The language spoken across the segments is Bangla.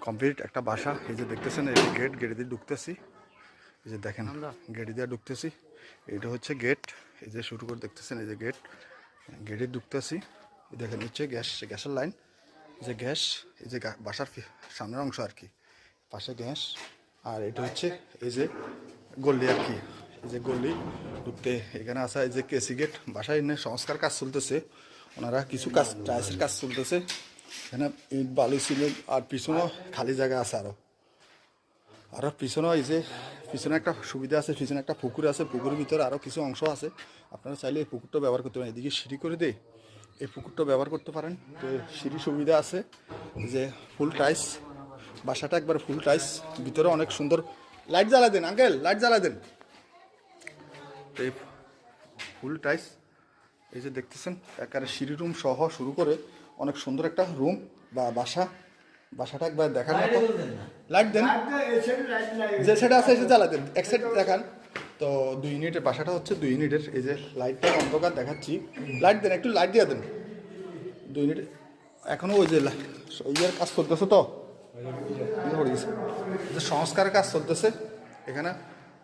কমপ্লিট একটা বাসা এই যে দেখতেছেন এই যে গেট গেট দিয়ে ঢুকতেছি এই যে দেখেন গেট দিয়ে ঢুকতেছি এটা হচ্ছে গেট এই যে শুরু করে দেখতেছেন এই যে গেট গেটে ঢুকতেছি দেখেন হচ্ছে গ্যাস গ্যাসের লাইন যে গ্যাস এই যে বাসার সামনের অংশ আর কি পাশে গ্যাস আর এটা হচ্ছে এই যে গল্লি আর কি এই যে গল্লি ঢুকতে এখানে আসা এই যে কেসি গেট বাসায় এনে সংস্কার কাজ চলতেছে ওনারা কিছু কাজ টাইসের কাজ চলতেছে এখানে ইট বালু সিমেন্ট আর পিছনেও খালি জায়গা আছে আরও আরও পিছনেও এই যে, পিছনে একটা সুবিধা আছে, পিছনে একটা পুকুর আছে পুকুরের ভিতরে আরও কিছু অংশ আছে। আপনারা চাইলে এই পুকুরটা ব্যবহার করতে পারেন। এদিকে সিঁড়ি করে দেয় এই পুকুরটা ব্যবহার করতে পারেন। তো সিঁড়ি সুবিধা আছে যে ফুল টাইস বাসাটা একবার ফুল টাইস ভিতরে অনেক সুন্দর লাইট জ্বালা দেন আঙ্কেল লাইট জ্বালা দেন। ফুল টাইস এই যে দেখতেছেন, একেবারে সিঁড়ি রুম সহ শুরু করে অনেক সুন্দর একটা রুম বা বাসা বাসাটা একবার দেখার মতো লাইট দেন যে সেটা আছে সে জ্বালা দেন এক সাইড দেখান তো দুই ইউনিটের বাসাটা হচ্ছে দুই ইউনিটের এই যে লাইটটা অন্ধকার দেখাচ্ছি লাইট দেন একটু লাইট দিয়ে দেন দুই ইউনিট এখনও ওই যে ইয়ের কাজ চলতেছে তো ইয়ে। যে সংস্কারের কাজ চলতেছে এখানে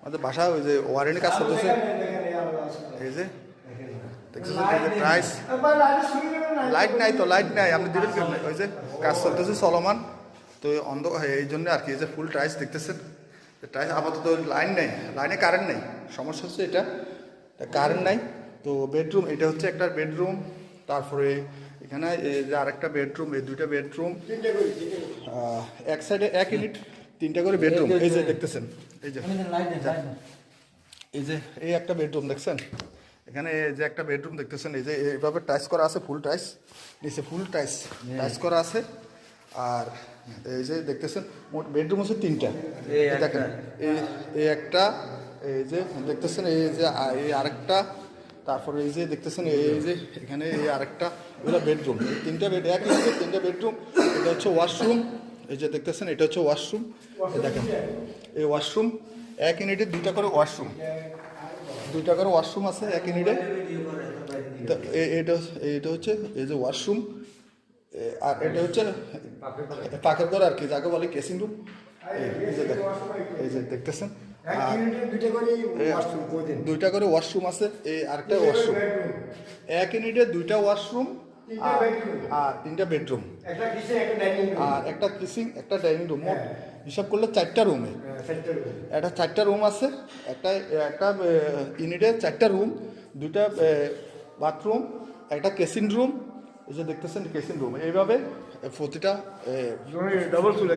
আমাদের বাসা ওই যে ওয়ারেন্টি কাজ চলতেছে এই যে প্রাইস লাইট নাই তো লাইট নাই আপনি কেমনে? ওই যে কাজ চলতেছে চলমান তো অন্ধ এই জন্য আর কি এই যে ফুল টাইস দেখতেছেন টাইস আপাতত লাইন নেই লাইনে কারেন্ট নেই। সমস্যা হচ্ছে এটা কারেন্ট নাই তো বেডরুম এটা হচ্ছে একটা বেডরুম তারপরে এখানে এই যে আরেকটা বেডরুম এই দুইটা বেডরুম এক সাইডে এক ইউনিট তিনটা করে বেডরুম এই যে দেখতেছেন এই যে এই যে এই একটা বেডরুম দেখছেন? এখানে এই যে একটা বেডরুম দেখতেছেন এই যে এইভাবে টাইস করা আছে ফুল টাইস নিচে ফুল টাইস টাইস করা আছে। আর এই যে দেখতেছেন মোট বেডরুম হচ্ছে তিনটা। দেখেন এই একটা এই যে দেখতেছেন এই যে এই আরেকটা। তারপরে এই যে দেখতেছেন এই যে এখানে এই আরেকটা এগুলো বেডরুম তিনটা বেড এক ইউনিটে তিনটা বেডরুম এটা হচ্ছে ওয়াশরুম এই যে দেখতেছেন এটা হচ্ছে ওয়াশরুম দেখেন এই ওয়াশরুম এক ইউনিটে দুইটা করে ওয়াশরুম দুইটা করে ওয়াশরুম আছে এক ইউনিটে এটা এটা হচ্ছে এই যে ওয়াশরুম আর এটা হচ্ছে পাকের ঘর আর কি যাকে বলে কেসিং রুম এই যে এই যে দেখতেছেন। দুইটা করে ওয়াশরুম আছে এই আরেকটা ওয়াশরুম। এক ইউনিটে দুইটা ওয়াশরুম আর তিনটা বেডরুম আর একটা কিসিং একটা ডাইনিং রুম হিসাব করলে চারটা রুমে একটা চারটা রুম আছে একটা একটা ইউনিটে চারটা রুম দুটা বাথরুম একটা কেসিন রুম এই যে দেখতেছেন কেসিন রুম এইভাবে প্রতিটা ডবল